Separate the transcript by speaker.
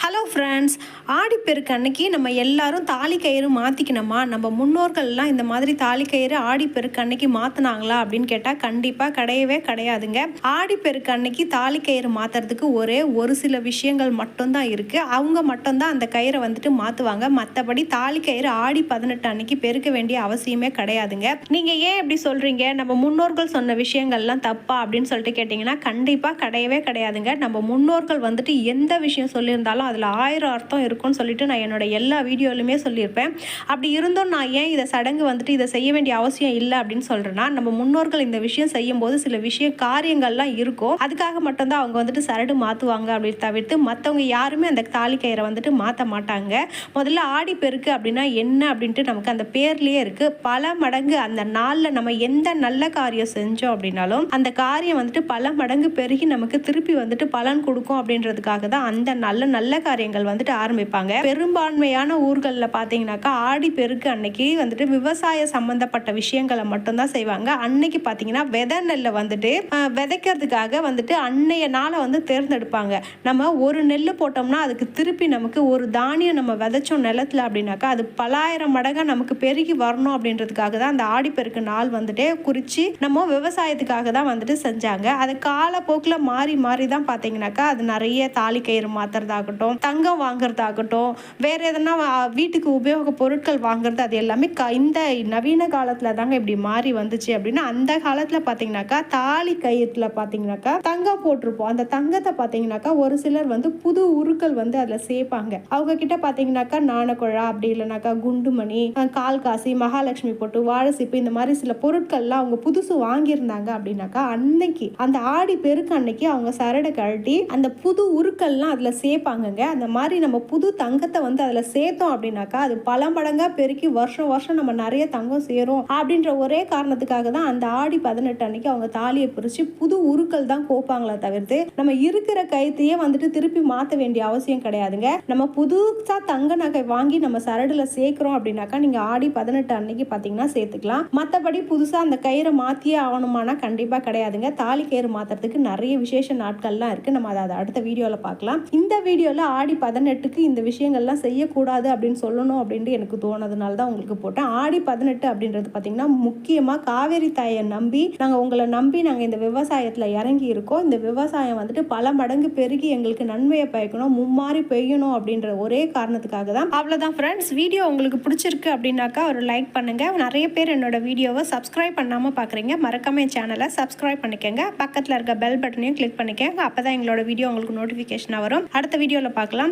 Speaker 1: Hello friends Aadiperukku அன்னைக்கு நம்ம எல்லாரும் தாலி கயிறு மாற்றிக்கணுமா நம்ம முன்னோர்கள்லாம் இந்த மாதிரி தாலி கயிறு ஆடிப்பெருக்கு அன்னைக்கு மாற்றினாங்களா அப்படின்னு கேட்டால் கண்டிப்பாக கிடையவே கிடையாதுங்க. ஆடிப்பெருக்கு அன்னைக்கு தாலி கயிறு மாற்றுறதுக்கு ஒரே ஒரு சில விஷயங்கள் மட்டும்தான் இருக்குது அவங்க மட்டும்தான் அந்த கயிறை வந்துட்டு மாற்றுவாங்க மற்றபடி தாலி கயிறு ஆடி பதினெட்டு அன்னைக்கு பெருக்க வேண்டிய அவசியமே கிடையாதுங்க. நீங்கள் ஏன் இப்படி சொல்கிறீங்க நம்ம முன்னோர்கள் சொன்ன விஷயங்கள்லாம் தப்பா அப்படின்னு சொல்லிட்டு கேட்டிங்கன்னா கண்டிப்பாக கிடையவே கிடையாதுங்க. நம்ம முன்னோர்கள் வந்துட்டு எந்த விஷயம் சொல்லியிருந்தாலும் அதில் ஆயிரம் அர்த்தம் இருக்கும்னு சொல்லிட்டு நான் என்னோட எல்லா வீடியோலையுமே சொல்லியிருப்பேன். அப்படி இருந்தும் நான் ஏன் இதை சடங்கு வந்துட்டு இதை செய்ய வேண்டிய அவசியம் இல்லை அப்படின்னு சொல்கிறேன்னா நம்ம முன்னோர்கள் இந்த விஷயம் செய்யும்போது சில விஷய காரியங்கள்லாம் இருக்கும். அதுக்காக மட்டும்தான் அவங்க வந்துட்டு சரடு மாற்றுவாங்க அப்படின்னு தவிர்த்து மற்றவங்க யாருமே அந்த தாலி கயிறை வந்துட்டு மாற்ற மாட்டாங்க. முதல்ல ஆடி பெருக்கு அப்படின்னா என்ன அப்படின்ட்டு நமக்கு அந்த பேர்லேயே இருக்குது பல மடங்கு அந்த நாளில் நம்ம எந்த நல்ல காரியம் செஞ்சோம் அப்படின்னாலும் அந்த காரியம் வந்துட்டு பல மடங்கு பெருகி நமக்கு திருப்பி வந்துட்டு பலன் கொடுக்கும் அப்படின்றதுக்காக தான் அந்த நல்ல நல்ல காரியங்கள் வந்துட்டு ஆரம்பிப்பாங்க. பெரும்பான்மையான ஊர்களில் பார்த்தீங்கன்னாக்கா ஆடி பெருக்கு அன்னைக்கு வந்துட்டு விவசாய சம்பந்தப்பட்ட விஷயங்களை மட்டும்தான் செய்வாங்க. அன்னைக்கு பார்த்தீங்கன்னா விதை நெல்லை வந்துட்டு விதைக்கிறதுக்காக வந்துட்டு அன்னைய நாளை வந்து தேர்ந்தெடுப்பாங்க. நம்ம ஒரு நெல் போட்டோம்னா அதுக்கு திருப்பி நமக்கு ஒரு தானியம் நம்ம விதைச்சோம் நிலத்துல அப்படின்னாக்கா அது பலாயிரம் மடங்காக நமக்கு பெருகி வரணும் அப்படின்றதுக்காக தான் அந்த ஆடிப்பெருக்கு நாள் வந்துட்டு குறித்து நம்ம விவசாயத்துக்காக தான் வந்துட்டு செஞ்சாங்க. அது காலப்போக்கில் மாறி மாறி தான் பார்த்தீங்கன்னாக்கா அது நிறைய தாலி கயிறு ஆகட்டும் தங்கம் வாங்குறதாகட்டும் வேற எதனா வீட்டுக்கு உபயோக பொருட்கள் வாங்குறது அது எல்லாமே க இந்த நவீன காலத்தில் தாங்க இப்படி மாறி வந்துச்சு அப்படின்னா அந்த காலத்தில் பார்த்தீங்கன்னாக்கா தாலி கயிற்றுல பார்த்தீங்கன்னாக்கா தங்கம் போட்டிருப்போம். அந்த தங்கத்தை பார்த்தீங்கன்னாக்கா ஒரு சிலர் வந்து புது உருக்கள் வந்து அதில் சேர்ப்பாங்க அவங்க கிட்ட பார்த்தீங்கன்னாக்கா நாணக்குழா அப்படி இல்லைனாக்கா குண்டுமணி கால் காசி மகாலட்சுமி போட்டு வாழைசிப்பு இந்த மாதிரி சில பொருட்கள்லாம் அவங்க புதுசு வாங்கியிருந்தாங்க அப்படின்னாக்கா அன்னைக்கு அந்த ஆடி பெருக்கு அன்னைக்கு அவங்க சரடை கழட்டி அந்த புது உருக்கள்லாம் அதில் சேர்ப்பாங்கங்க அந்த மாதிரி நம்ம புது தங்கத்தை வந்து அதில் சேர்த்தோம் அப்படின்னாக்கா அது பல மடங்காக பெருக்கி வருஷம் வருஷம் நம்ம நிறைய தங்கம் சேரும் அப்படின்ற ஒரே காரணத்துக்காக தான் அந்த ஆடி பதினெட்டு அன்னைக்கு அவங்க தாலியை பிரித்து புது உருக்கள் தான் கோப்பாங்களே தவிர்த்து நம்ம இருக்கிற கைத்தையே வந்துட்டு திருப்பி மாற்ற வேண்டிய அவசியம் கிடையாதுங்க. நம்ம புதுசா தங்க நகை வாங்கி நம்ம சரடுல சேர்க்கிறோம் அப்படின்னாக்கா நீங்க ஆடி பதினெட்டு அன்னைக்கு பாத்தீங்கன்னா சேர்த்துக்கலாம். மற்றபடி புதுசா அந்த கயிறை மாத்தியே ஆகணுமானா கண்டிப்பா கிடையாதுங்க. தாலி கயிறு மாத்துறதுக்கு நிறைய விசேஷ நாட்கள்லாம் இருக்கு. நம்ம அதை அடுத்த வீடியோல பார்க்கலாம். இந்த ஆடி பதினெட்டுக்கு இந்த விஷயங்கள்லாம் செய்யக்கூடாது அப்படின்னு சொல்லணும் அப்படின்ட்டு எனக்கு தோணதுனால தான் உங்களுக்கு போட்டேன். ஆடி பதினெட்டு அப்படின்றது பார்த்தீங்கன்னா முக்கியமாக காவேரி தாயை நம்பி நாங்கள் உங்களை நம்பி நாங்கள் இந்த விவசாயத்தில் இறங்கி இருக்கோம். இந்த விவசாயம் வந்துட்டு பல மடங்கு பெருகி எங்களுக்கு நன்மையை பயக்கணும் மும்மாறி பெய்யணும் அப்படின்ற ஒரே காரணத்துக்காக தான். அவ்வளோதான் ஃப்ரெண்ட்ஸ் வீடியோ உங்களுக்கு பிடிச்சிருக்கு அப்படின்னாக்கா ஒரு லைக் பண்ணுங்க. நிறைய பேர் என்னோட வீடியோவை சப்ஸ்கிரைப் பண்ணாமல் பார்க்குறீங்க மறக்காம என் சேனலை சப்ஸ்கிரைப் பண்ணிக்கோங்க. பக்கத்தில் இருக்க பெல் பட்டனையும் கிளிக் பண்ணிக்கோங்க. அப்போ தான் எங்களோட வீடியோ உங்களுக்கு நோட்டிஃபிகேஷனாக வரும். அடுத்த வீடியோவில் பார்க்கலாம்